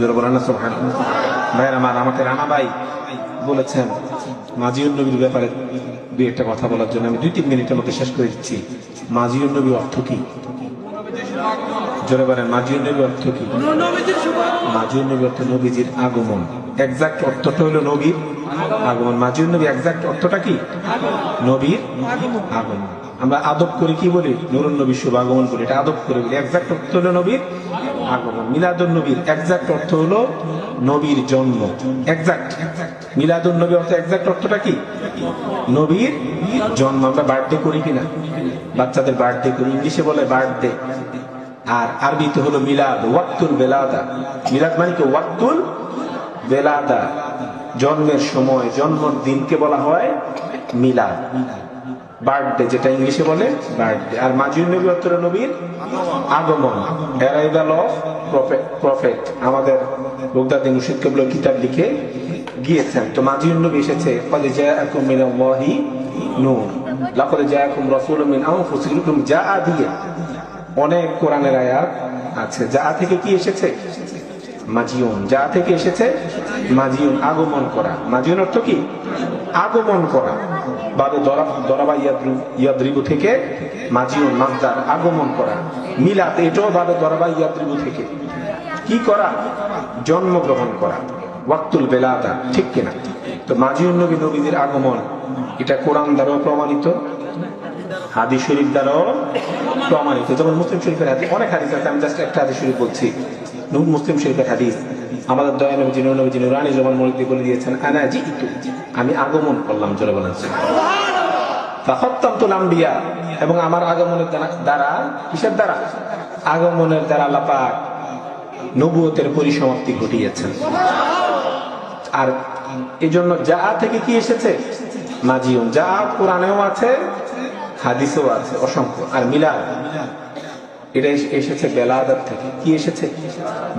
জোরে বলেন না সোহান ভাইয়ের, আমার আমাকে রানা ভাই বলেছেন মাজিউল নবীর ব্যাপারে দুই একটা কথা বলার জন্য। আমি দুই তিন মিনিটের মধ্যে শেষ করে দিচ্ছি। মাজিউল নবী অর্থ কি? জোরে বলেন মাজিউল নবী অর্থ কি? মাজিউল নবী অর্থ নবীজির আগমন। এক্সাক্ট অর্থটা হলো নবীর আগমন। মাজিউল নবী এক্সাক্ট অর্থটা কি? নবীর আগমন। আমরা আদব করি কি বলি? নুরুন নবী শুভ আগমন করি এটা আদব করে বলি। এক্সাক্ট অর্থ হলো নবীর আগমন মিলাদুন নবীর এক্সাক্ট অর্থ হলো নবীর জন্ম। এক্সাক্ট মিলাদুন নবী অর্থ এক্সাক্ট অর্থটা কি? নবীর জন্ম। আমরা বার্থডে করি কিনা? বাচ্চাদের বার্থডে করি। ইংলিশে বলে বার্থডে আর আরবিতে হলো মিলাদ। ওয়াক্তুল বেলাদা। মিলাদ মানে কি? ওয়াক্তুল বেলাদা। জন্মের সময় জন্মের দিনকে বলা হয় মিলাদ। বার্থডে যেটা ইংলিশে বলে বার্থডে আর মাজিউল নবী অত্তর নবীর আগমন। অ্যারাইভাল অফ প্রফেট আমাদের বগদাদি মুর্শিদ কবল কিতাব লিখে গিয়েছেন। তো মাজিউল নবী এসেছে, ফলে জাআকুম মিনাল্লাহি নূর। লাকাদ জাআকুম রাসূলুম মিন আনফুসিকুম জাআ দিয়ে অনেক কোরআনের আয়াত আছে। যা থেকে কি এসেছে? মাজিউন, যা থেকে এসেছে মাজিউন, আগমন করা। মাজিউন অর্থ কি? আগমন করা। দরাবা ইয়াদ্রিবু থেকে মাজিউন মাদ্দার আগমন করা। মিলাত এটাও বাবে দরাবা ইয়াদ্রিবু থেকে। কি করা? জন্মগ্রহণ করা। ওয়াক্তুল বেলাদা, ঠিক কিনা? তো মাজিউন নবী, নবীদের আগমন, এটা কোরআন দ্বারাও প্রমাণিত, হাদিস শরীফ দ্বারাও প্রমাণিত। যেমন মুসলিম শরীফের হাদিস অনেক হাদিস আছে, আমি জাস্ট একটা হাদিস শরীফ বলছি। মুসলিম শরীফের হাদিস। আমাদের দয়া নবী নূর নবী নুরানি জবান মলিক বলে দিয়েছেন আনা জি আমি আগমন করলাম। জোরে বলেন। আম্বিয়া এবং আমার আগমনের দ্বারা কিসের দ্বারা? আগমনের দ্বারা আল্লাহ পাক নবুয়তের পরিসমাপ্তি ঘটিয়েছেন। আর এই জন্য যা থেকে কি এসেছে? মাজিউন। যা কোরআনেও আছে হাদিসেও আছে অসংখ্য। আর মিলাদ। এটা এসেছে বেলাদাত থেকে। কি এসেছে?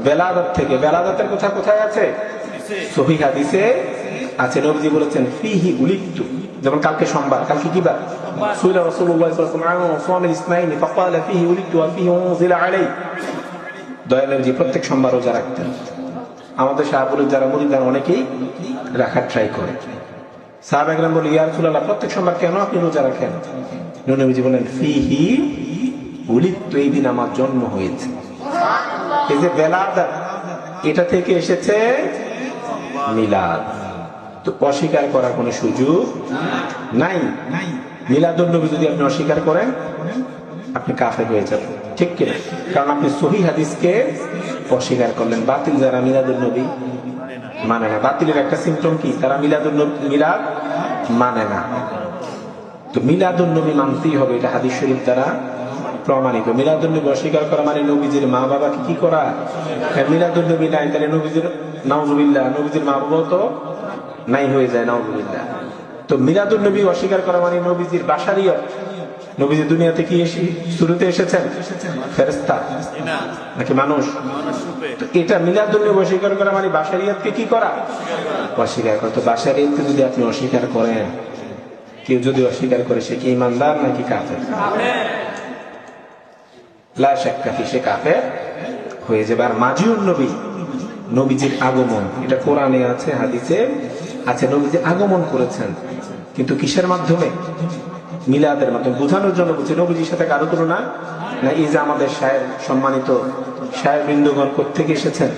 বেলাদাত থেকে। বেলাদাতের কথা কোথায় আছে? সহি হাদিসে আছে। নবজি বলেছেন, ফিহি উলিকতু যেমন কালকে সোমবার। কালকে কি বার? রাসূলুল্লাহ সাল্লাল্লাহু আলাইহি ওয়াসাল্লাম সোয়াম ইসনাইনি ফাকালা ফিহি উলিকতু ওয়া ফিহি উনজিলা আলাই প্রত্যেক সোমবার রোজা রাখতেন। আমাদের শাহপুরের যারা মুরিদান অনেকেই রাখার ট্রাই করে। সাহাব একরাম বলে ইয়া রাসূলুল্লাহ, প্রত্যেক সোমবার কেন আপনি রোজা রাখেন? নবীজি বলেন ফিহি উলিত এই দিন আমার জন্ম হয়েছে। এই যে বেলাদ এটা থেকে এসেছে মিলাদ। তো অস্বীকার করার কোনো সুযোগ নাই? মিলাদুল যদি আপনি অস্বীকার করেন, আপনি কাফের হয়ে যাবেন। ঠিক কিনা কারণ আপনি সহি হাদিসকে অস্বীকার করলেন। বাতিল যারা মিলাদুল নবী মানে না। বাতিলের একটা সিমটম কি? তারা মিলাদুল মিলাদ মানে না। তো মিলাদুল নবী মানতেই হবে। এটা হাদিস শরীফ দ্বারা প্রমাণিত। মিলাদুল নবী অস্বীকার করা মানে নবীজির মা বাবাকে কি করা? হ্যাঁ মিলাদুল নবী নাই, তাহলে নবীজির, নাউজুবিল্লাহ, নবীজির মা বাবা তো নাই হয়ে যায়, নাউজুবিল্লাহ। তো মিলাদুল নবী অস্বীকার করা মানে নবীজির বাসারিয়ত। নবীজি দুনিয়াতে কি এসে, শুরুতে এসেছেন? ফেরেস্তা নাকি মানুষ? এটা মিলাদুল নবী অস্বীকার করা মানে বাসারিয়াতকে কি করা? অস্বীকার করা। তো বাসারিয়তকে যদি আপনি অস্বীকার করেন, কেউ যদি অস্বীকার করে, সে কি ইমানদার নাকি কাফের? হয়ে যাবে। আর নবী, নবীজির আগমন, এটা কোরআনে আছে আছে আগমন করেছেন। কিন্তু কিসের মাধ্যমে? মিলাদের মাধ্যমে। বোঝানোর জন্য বলছি, নবীজির সাথে কারও তুলনা না যে আমাদের সাহেব সম্মানিত সাহেব বৃন্দগণ থেকে এসেছেন?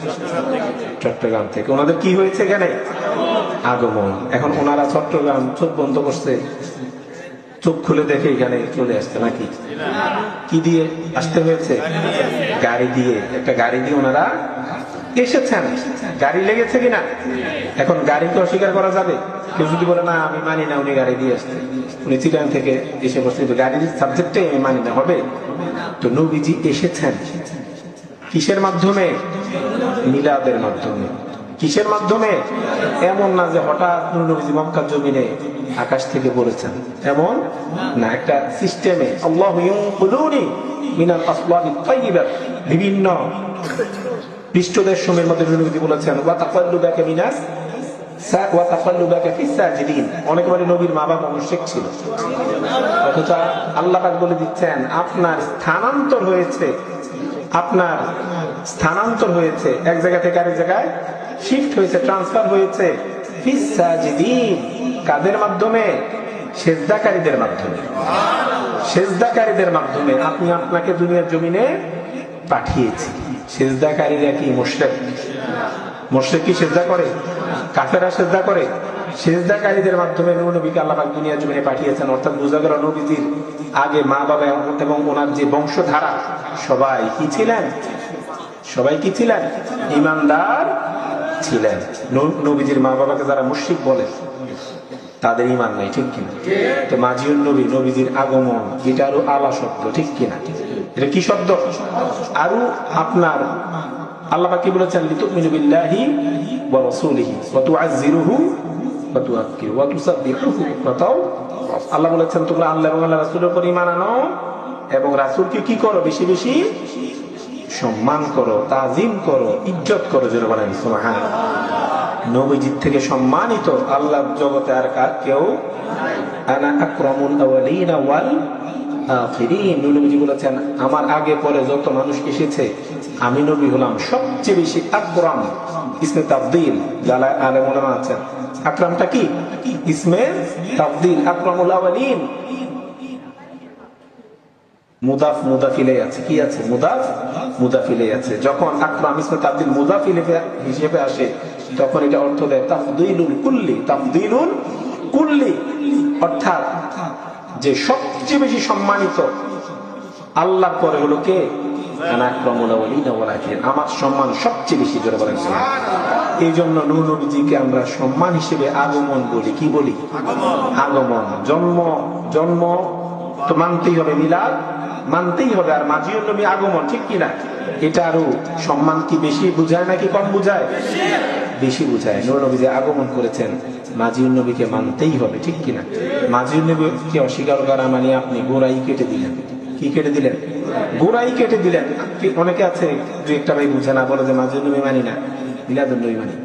চট্টগ্রাম থেকে। ওনাদের কি হয়েছে এখানে? আগমন। এখন ওনারা চট্টগ্রাম চোখ বন্ধ করছে। চোখ খুলে দেখে এখানে চলে আসছে নাকি? কি দিয়ে আসতে হয়েছে? গাড়ি দিয়ে। একটা গাড়ি দিয়ে ওনারা এসেছেন। গাড়ি লেগেছে কিনা? এখন গাড়িকে অস্বীকার করা যাবে? কেউ যদি বলে, না, আমি মানি না উনি গাড়ি দিয়ে আসতে উনি চিটাং থেকে এসে বসতে গাড়ির সাবজেক্টে আমি মানি না, হবে? তো নবীজি এসেছেন। কিসের মাধ্যমে? মিলাদের মাধ্যমে। কিসের মাধ্যমে? এমন না যে হঠাৎ নবীজি মক্কার জমিনে আকাশ থেকে পড়েছেন। এমন না, একটা সিস্টেমে বিভিন্ন পৃষ্ঠদের সময়ের মধ্যে নবীজি বলেছেন, ওয়া মিনাস ওয়া নবীর মা বাবা অথচ আল্লাহ বলে দিচ্ছেন, আপনার স্থানান্তর হয়েছে, আপনার স্থানান্তর হয়েছে। এক জায়গা থেকে আরেক জায়গায় শিফট হয়েছে ট্রান্সফার হয়েছে। কাদের মাধ্যমে? সেজদাকারীদের মাধ্যমে। সেজদাকারীদের মাধ্যমে। আপনি আপনাকে দুনিয়ার জমিনে পাঠিয়েছি। সেজদাকারীরা কি মুশরিক। মুশরিক কি সেজদা করে? কাফেরা সেজদা করে। সেজদাকারীদের মাধ্যমে নবীকে আল্লাহ পাক দুনিয়ার জমিনে পাঠিয়েছেন। অর্থাৎ বুঝা গেল নবীজির আগে মা বাবা এবং ওনার যে বংশধারা সবাই কি ছিলেন? সবাই কি ছিলেন? ইমানদার ছিলেন। নবীজির মা বাবাকে যারা মুশরিক বলে, তাদের ইমান নাই, ঠিক কিনা? তো মাজিউন নবী, নবীজির আগমন এটা আরও আলা শব্দ, ঠিক কিনা? এটা কি শব্দ? আরও আপনার আল্লাহ কি বলেছেন? লিতুমিনু বিল্লাহি ওয়া রাসূলিহি, ওয়া তুআজ্জিরুহু ওয়া তুআক্কিরু ওয়া আল্লাহ বলেছেন, তোমরা আল্লাহ এবং আল্লাহ রাসূলের উপর আনো এবং রাসূলকে কি করো? বেশি বেশি সম্মান করো, তাজিম করো, ইজ্জত করো যেন বলেন সুবহানাল্লাহ নবীজির থেকে সম্মানিত আল্লাহ জগতে আর কার কেউ? নবীজি আমার আগে পরে যত মানুষ এসেছে, আমি নবী হলাম সবচেয়ে বেশি আকরাম, ইসমে তাবদিল। যারা আলেম আছেন। আকরামটা কি? ইসমে তাবদিল, আকরামুল আওয়ালিন। মুদাফ মুদাফিলে আছে। কি আছে? মুদাফ মুদাফিলে আছে। যখন ইসমে তাবদিল মুদাফিলে হিসেবে আসে, তখন এটা অর্থ দেয় তাফদিলুল কুল্লি। তাফদিলুল কুল্লি। অর্থাৎ যে সবচেয়ে বেশি সম্মানিত আল্লাহর পরে হলো কে? আমার সম্মান সবচেয়ে বেশি, জোরে বলেন এই জন্য নূর নবীজিকে আমরা সম্মান হিসেবে আগমন বলি। কি বলি? আগমন। জন্ম জন্ম তো মানতেই হবে মিলাদ, মানতেই হবে। আর মাঝিউল নবী আগমন, ঠিক কিনা? এটা আরও সম্মান কি বেশি বুঝায় নাকি কম বুঝায়? বেশি বুঝায়। নূর নবী যে আগমন করেছেন মাঝিউল নবীকে মানতেই হবে, ঠিক কিনা? মাঝিউল নবীকে অস্বীকার করা মানে আপনি গোড়াই কেটে দিলেন। কি কেটে দিলেন? গোড়াই কেটে দিলেন। অনেকে আছে, দু একটা ভাই বুঝে না বলে যে মাঝিউল নবী মানি না মিলাদুল নবী মানি।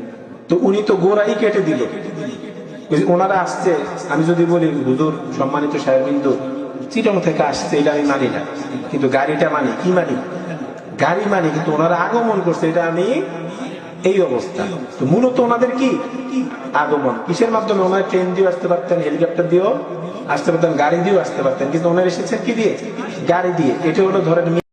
তো উনি তো গোড়াই কেটে দিল। ওনারা আসছে, আমি যদি বলি, হুজুর, সম্মানিত সাহেব বিন্দু চিটং থেকে আসছে, এটা আমি মানি না। কিন্তু গাড়িটা মানি, কি মানি? গাড়ি মানি, কিন্তু ওনারা আগমন করছে, এটা আমি এই অবস্থা। তো মূলত ওনাদের কি? আগমন। কিসের মাধ্যমে? ওনারা ট্রেন দিয়ে আসতে পারতেন, হেলিকপ্টার দিয়েও আসতে পারতেন, গাড়ি দিয়েও আসতে পারতেন, কিন্তু ওনার এসেছেন কি দিয়ে? গাড়ি দিয়ে। এটা হলো ধরেন